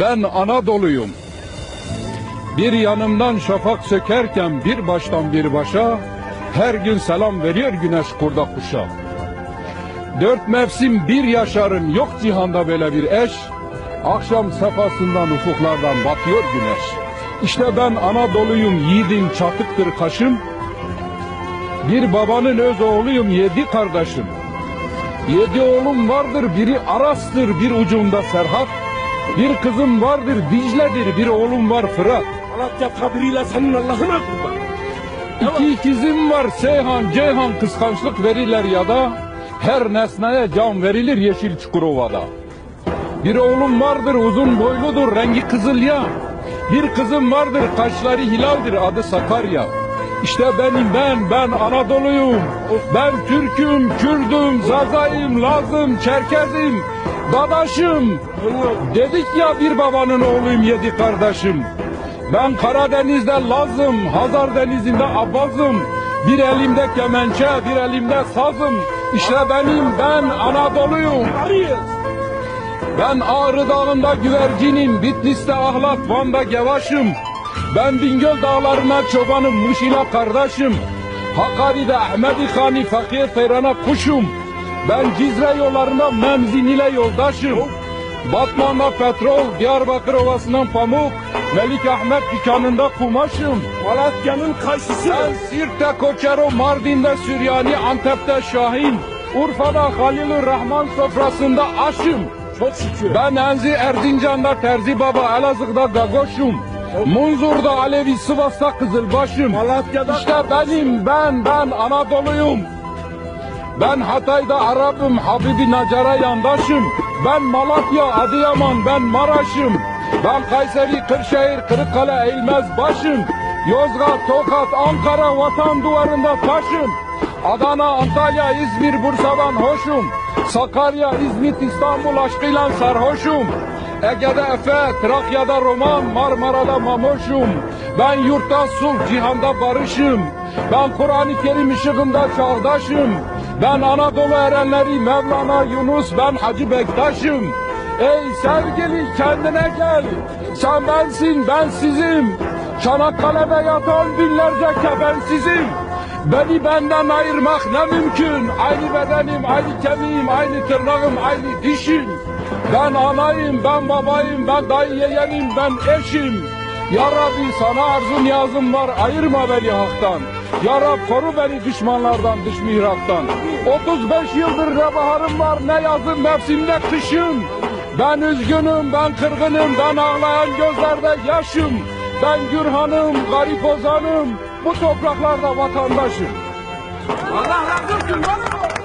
Ben Anadolu'yum. Bir yanımdan şafak sökerken bir baştan bir başa, her gün selam veriyor güneş kurda kuşa. Dört mevsim bir yaşarım, yok cihanda böyle bir eş. Akşam sefasından ufuklardan batıyor güneş. İşte ben Anadolu'yum, yiğidim çatıktır kaşım. Bir babanın öz oğluyum, yedi kardeşim. Yedi oğlum vardır, biri Aras'tır, bir ucunda Serhat. Bir kızım vardır, Dicle'dir, bir oğlum var Fırat. Malatya tabiriyle senin Allah'ına kurban. İki ikizim var, Seyhan, Ceyhan kıskançlık verirler ya da her nesneye can verilir yeşil Çukurova'da. Bir oğlum vardır, uzun boyludur, rengi kızıl ya. Bir kızım vardır, kaşları hilaldir, adı Sakarya. İşte benim ben, ben Anadolu'yum. Ben Türk'üm, Kürd'üm, Zazayım, Lazım, Çerkez'im, Dadaş'ım. Dedik ya bir babanın oğluyum yedi kardeşim. Ben Karadeniz'de Lazım, Hazar Denizi'nde Abbazım. Bir elimde kemençe, bir elimde sazım. İşte benim, ben Anadolu'yum. Ben Ağrı Dağı'nda güvercinim, Bitlis'te ahlat, Van'da gevaşım. Ben Bingöl dağlarına çobanım, Muş'ila kardeşim. Hakkari'de Ahmedi Khani, Fakir Feyran'a kuşum. Ben Cizre yollarında Memzin ile yoldaşım. Batman'da petrol, Diyarbakır Ovası'ndan pamuk, Melik Ahmet dükkanında kumaşım. Malatya'nın kayısısı. Ben Sirt'te Koçero, Mardin'de Süryani, Antep'te Şahin, Urfa'da Halilur Rahman sofrasında aşım. Çok şükür. Ben Enzi Erzincan'da Terzi Baba, Elazığ'da Gagoş'um. Munzur'da Alevi, Sivas'ta Kızılbaş'ım. Malatya'da İşte benim, ben, ben Anadolu'yum. Ben Hatay'da Arap'ım, Habibi Nacar'a yandaşım. Ben Malatya, Adıyaman, ben Maraş'ım. Ben Kayseri, Kırşehir, Kırıkkale, Eğilmez başım. Yozgat, Tokat, Ankara, vatan duvarında taşım. Adana, Antalya, İzmir, Bursa'dan hoşum. Sakarya, İzmit, İstanbul aşkıyla sarhoşum. Ege'de Efe, Trakya'da Roman, Marmara'da Mamoşum. Ben yurtta sulh, cihanda barışım. Ben Kur'an-ı Kerim ışığında çağdaşım. Ben Anadolu erenleri Mevlana Yunus, ben Hacı Bektaş'ım. Ey sevgili kendine gel. Sen bensin, ben sizim. Çanakkale'de yatan binlerce kefensizim. Beni benden ayırmak ne mümkün? Aynı bedenim, aynı kemiğim, aynı tırnağım, aynı dişim. Ben anayım, ben babayım, ben dayı yeğenim, ben eşim. Ya Rabbi sana arzu niyazım var, ayırma beni haktan. Ya Rab koru beni düşmanlardan, dış mihraktan. 35 yıldır ne baharım var, ne yazım, mevsimde kışım. Ben üzgünüm, ben kırgınım, ben ağlayan gözlerde yaşım. Ben Gürhan'ım, garip ozanım, bu topraklarda vatandaşım. Allah razı olsun. bana.